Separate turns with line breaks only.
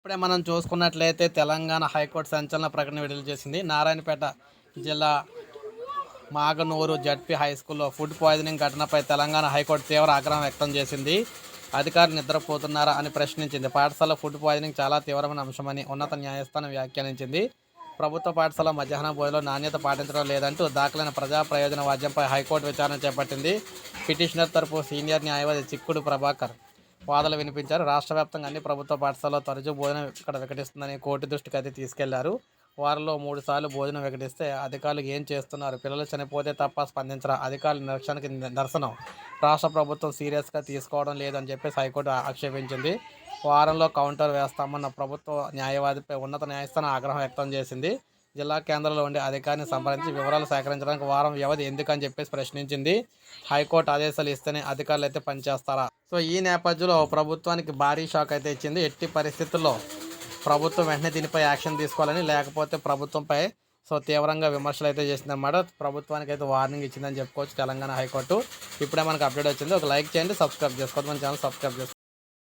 ఇప్పుడే మనం చూసుకున్నట్లయితే తెలంగాణ హైకోర్టు సంచలన ప్రకటన విడుదల చేసింది. నారాయణపేట జిల్లా మాగనూరు జడ్పీ హై స్కూల్లో ఫుడ్ పాయిజనింగ్ ఘటనపై తెలంగాణ హైకోర్టు తీవ్ర ఆగ్రహం వ్యక్తం చేసింది. అధికారులు నిద్రపోతున్నారా అని ప్రశ్నించింది. పాఠశాల ఫుడ్ పాయిజనింగ్ చాలా తీవ్రమైన అంశమని ఉన్నత న్యాయస్థానం వ్యాఖ్యానించింది. ప్రభుత్వ పాఠశాల మధ్యాహ్న భోజనంలో నాణ్యత పాటించడం లేదంటూ దాఖలైన ప్రజా ప్రయోజన వాద్యంపై హైకోర్టు విచారణ చేపట్టింది. పిటిషనర్ తరపు సీనియర్ న్యాయవాది చిక్కుడు ప్రభాకర్ వాదనలు వినిపించారు. రాష్ట్ర వ్యాప్తంగా అన్ని ప్రభుత్వ పాఠశాలలో తరచూ భోజనం ఇక్కడ వికటిస్తుందని కోర్టు దృష్టికి అయితే తీసుకెళ్ళారు. వారంలో మూడు సార్లు భోజనం వికటిస్తే అధికారులు ఏం చేస్తున్నారు? పిల్లలు చనిపోతే తప్ప స్పందించరా? అధికారుల నిరక్షణకి నిరసనం. రాష్ట్ర ప్రభుత్వం సీరియస్గా తీసుకోవడం లేదని చెప్పేసి హైకోర్టు ఆక్షేపించింది. వారంలో కౌంటర్ వేస్తామన్న ప్రభుత్వ న్యాయవాదిపై ఉన్నత న్యాయస్థానం ఆగ్రహం వ్యక్తం చేసింది. జిల్లా కేంద్రంలో ఉండే అధికారిని సంప్రదించి వివరాలు సేకరించడానికి వారం వ్యవధి ఎందుకని చెప్పేసి ప్రశ్నించింది. హైకోర్టు ఆదేశాలు ఇస్తేనే అధికారులు అయితే పనిచేస్తారా? సో ఈ నేపథ్యంలో ప్రభుత్వానికి భారీ షాక్ అయితే ఇచ్చింది. ఎట్టి పరిస్థితుల్లో ప్రభుత్వం వెంటనే దీనిపై యాక్షన్ తీసుకోవాలని లేకపోతే ప్రభుత్వంపై సో తీవ్రంగా విమర్శలు అయితే చేసిందన్నమాట. ప్రభుత్వానికి అయితే వార్నింగ్ ఇచ్చిందని చెప్పుకోవచ్చు తెలంగాణ హైకోర్టు. ఇప్పుడే మనకు అప్డేట్ వచ్చింది. ఒక లైక్ చేయండి సబ్స్క్రైబ్ చేసుకోవద్దు. మన ఛానల్ సబ్స్క్రైబ్ చేసుకోండి